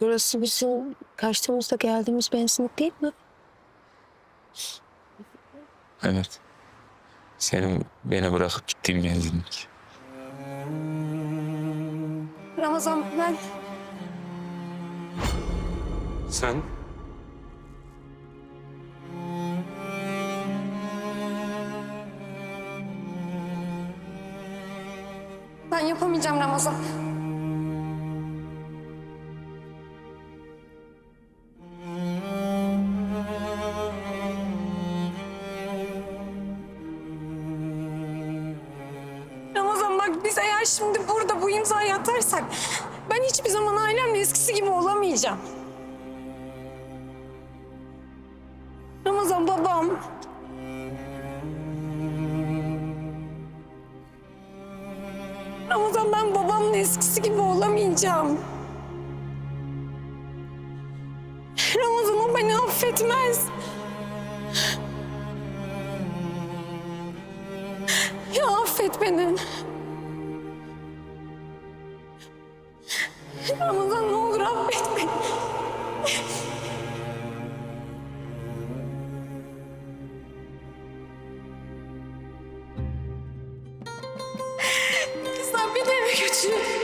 Burası bizim kaçtığımızda geldiğimiz benzinlik değil mi? Evet. Senin beni bırakıp gittiğin benzinlik. Ramazan ben Sen? ben yapamayacağım Ramazan. Şimdi burada bu imzayı atarsak ben hiçbir zaman ailemle eskisi gibi olamayacağım. Ramazan babam. Ramazan ben babamla eskisi gibi olamayacağım. Ramazan o beni affetmez. Ya affet beni. Ramazan ne olur affet beni. Kızlar beni eve götürün.